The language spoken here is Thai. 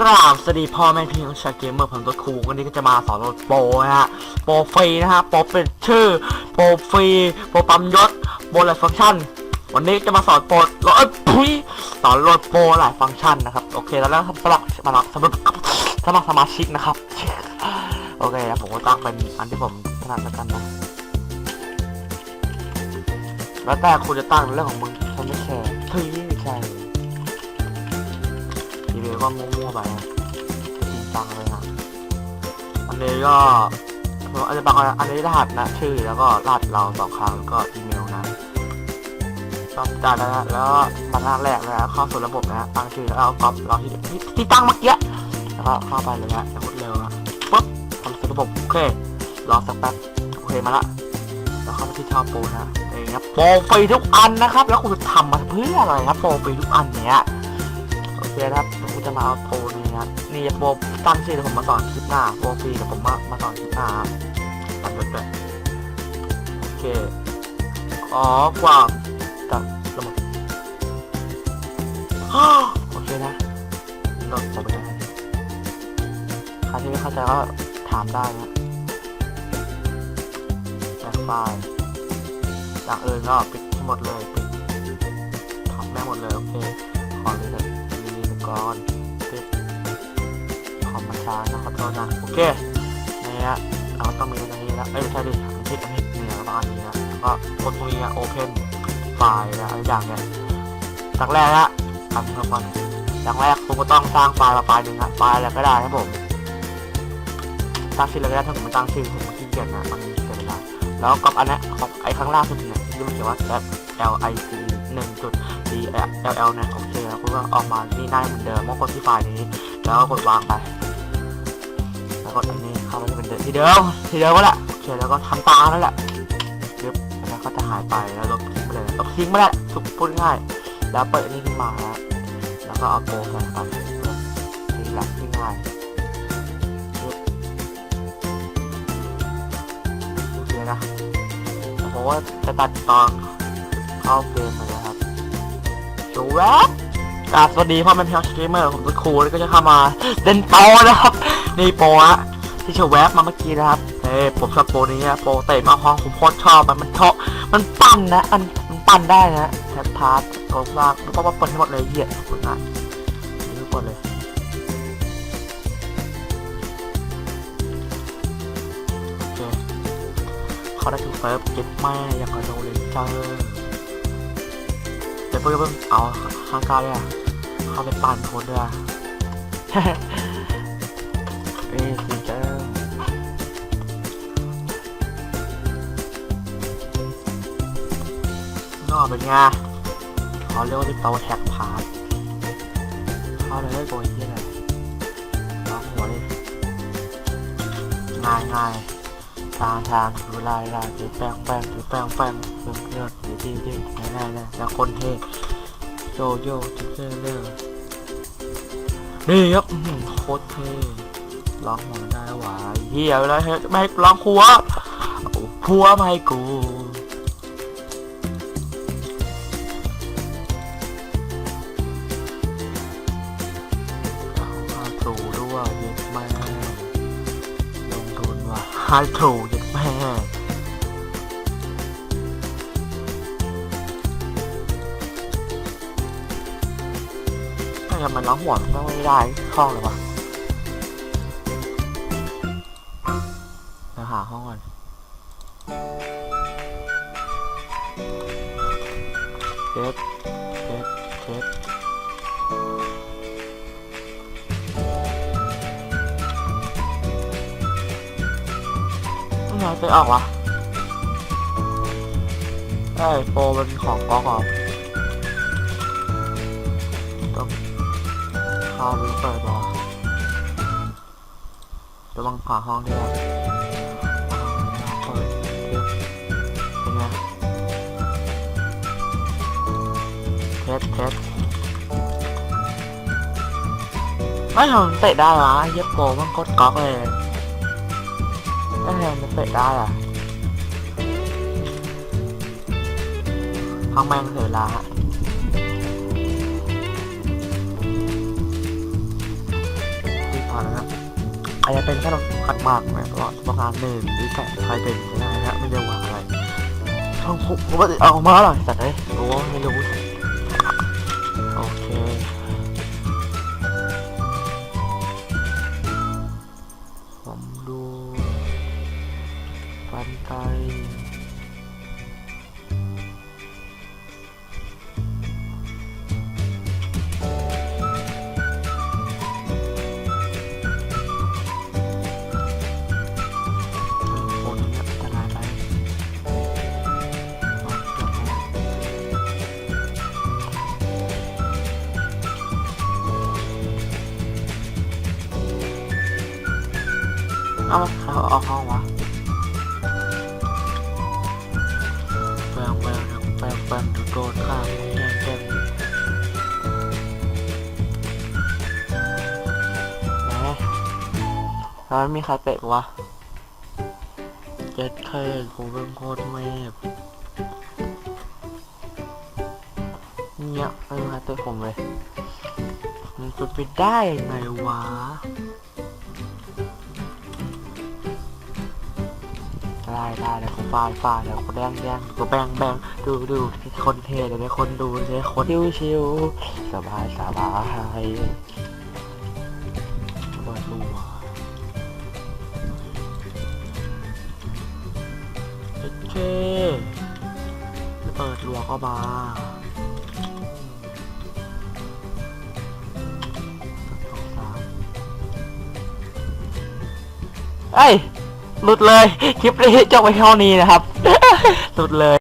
กราบสวัสดีพ่อแม่พี่น้องชาวเกมเมอร์ผมตัวครูวันนี้ก็จะมาสอนโปรนะฮะโปรฟรีนะฮะโปรเป็นชื่อโปรฟรีโปรปั๊มยศโปรหลายฟังก์ชัน วันนี้จะมาสอนโปรโหลดพุยสอนโหลดโปรหลายฟังก์ชันนะครับโอเคแล้วแล้วสมัครสมัครสมัครสมัครสมาชิกนะครับโอเคแล้วผมก็ตั้งเป็นอันที่ผมถนัดแล้วกันนะแล้วแต่คุณจะตั้งเรื่องของมึงฉันไม่แคร์เฮ้ยไม่ใช่ทีวี ก็มั่วๆไปนะจริงจังเลยนะอันนี้ก็อาจจะบางอันนี้รหัสนะชื่อแล้วก็รหัสเราสองครั้งก็อีเมลนะก็จ่าแล้วนะแล้วก็ตั้งหน้าแรกเลยนะเข้าสู่ระบบนะตั้งชื่อแล้วเอาก๊อปเราที่ที่ตีตั้งเมื่อกี้แล้วก็เข้าไปเลยนะจะรวดเร็วนะปุ๊บทำสู่ระบบโอเครอสักแป๊บโอเคมาละแล้วเข้าไปที่ชองโปรนะเองครับโปรฟรีทุกอันนะครับ แล้วคุณจะทำมาเพื่ออะไรครับโปรฟรีทุกอันเนี้ยโอเคครับ จะมาเอาโปรนี่นะครับนี่โปรตั้งชื่อเดี๋ยวผมมาสอนคลิปหน้าโปรฟรีเดี๋ยวผมมามาสอนคลิปหน้าครับตัดยศเลยโอเคขอความกับระบบโอเคนะโหลดจบไปแล้วใครที่ไม่เข้าใจก็ถามได้นะแบ็คไฟล์อย่างอื่นก็ปิดให้หมดเลยปิดทำแม่หมดเลยโอเคขอเลยนะมีก่อน ดคอมมาช้านะขอโทษนะโอเคนี่ฮะเราต้องมีตรงนี้นะเอ้ยไม่ใช่ดิอันนี้อันนี้เนี่ยประมาณนี้นะแล้วก็กดตรงนี้นะโอเพนไฟล์นะอะไรอย่างเนี่ยจากแรกละทำเพิ่มก่อนอย่างแรกผมก็ต้องสร้างไฟล์มาไฟล์หนึ่งนะไฟล์อะไรก็ได้ครับผมสร้างชื่ออะไรก็ได้ถ้าผมไม่ตั้งชื่อผมขี้เกียจนะมันเกินเวลาแล้วก็อันนี้ของไอ้ข้างล่างสุดเนี่ยที่มันเขียนว่า L I C หนึ่งจุด D L L เนี่ยโอเคแล้วคุณก็ออกมานี่ได้เหมือนเดิมเมื่อกดที่ไฟล์นี้ แล้วก็กดวางไป กดอันนี้เข้าไปที่เป็นเดิมทีเดิมทีเดิมก็แหละโอเคแล้วก็ทำตามนั่นแหละดึบแล้วก็จะหายไปแล้วลบทิ้งไปเลยลบทิ้งไม่ได้สุกพูดง่ายแล้วเปิดอันนี้ขึ้นมาแล้วแล้วก็เอาโปรใส่ไปนี่แหละที่ง่ายโอเคนะผมว่าจะตัดตอนเข้าเกมไปแล้วครับสวัสดีครับสวัสดีพ่อแม่พี่น้องสตรีมเมอร์ผมเป็นครูแล้วก็จะเข้ามาเล่นโปรนะครับ นี่โปะที่เชอแวบมาเมื่อกี้นะครับเอ้ผมชอบโปนี้นะโปเตะมาห้องผมโคตรชอบมันมันเทาะมันปั่นนะมันมันปั่นได้นะแทบพาร์ทโกงมากเพราะว่าปิดให้หมดเลยเหี้ยขอบคุณมากนี่ทุกคนเลยโอเคเขาได้ถึงเฟิร์ฟเก็บแม่อย่างกับโดเลนเจอร์เดี๋ยวเพิ่งเพิ่งเอาข้างกายอะเข้าไปปั่นคนด้วย อ่สิเจ้านอกเป็นไงเขาเรียกว่าเป็นโตแท็กพาร์ทเข้าเลยได้กยที่อะไรล็อกหัวเลยง่ายง่ายทางทางดูลายลายถือแป้งแป้งถือแป้งแป้งเพื่อนเพื่อนถือดีดีง่ายๆนะแล้วคนเท่โยโย่ทุกเรื่องเรื่องนี่ครับโคตรเท่ ร้องหัวได้หวายเฮียเลาเฮ้ยไม่ให้ร้องผัวผัวไมาให้กูขายถูด้วยเย็ดแม่ลงทุนว่ะฮาทรูเย็ดแม่ทำไมมันร้องหัวไม่ได้ห้องเลยวะ เช็ดเช็ดเช็ดไม่ไปออกวะเอ้โปรเป็นของก๊อกเหรอต้องข้าหรือเปิดบอจะบังผ่าห้องด้วย เทสเทสไม่ทำมันเตะได้หรอเย็บโกมันกดก๊อกเลยไม่ทำมันเตะได้อะห้องแม่งเสียเวลาฮะานะฮะอาจจะเป็นแค่เราขัดมากนะตลอดประมาณหนึ่งหรือแปดใครเป็นก็ได้นะฮะไม่ได้หวังอะไรช่องผมผมว่าเอามาหน่อยแต่เอ้ยโอ้โอ เอาเขาเอาห้องวะแปลงแปลงแปลงแปลงโดนข้ามแย่งแก้มแล้วไม่มีใครเตะวะเจ็ดเคยผมเป็นโคตรเมฟเนี่ยไม่มีใครเตะผมเลยมันเป็นไปได้ยังไงวะ ได้ได้เดี๋ยวเขาฟาดฟาดเดี๋ยวเขาแดงแดงก็แบงแบงดูดูคนเทเดี๋ยวได้คนดูเดี๋ยวคนชิวชิวสบายสบายเปิดรูอะโอเคเปิดรัวเข้ามาสองสามเอ้ย หลุดเลย คลิปนี้จบไปเท่านี้นะครับ หลุดเลย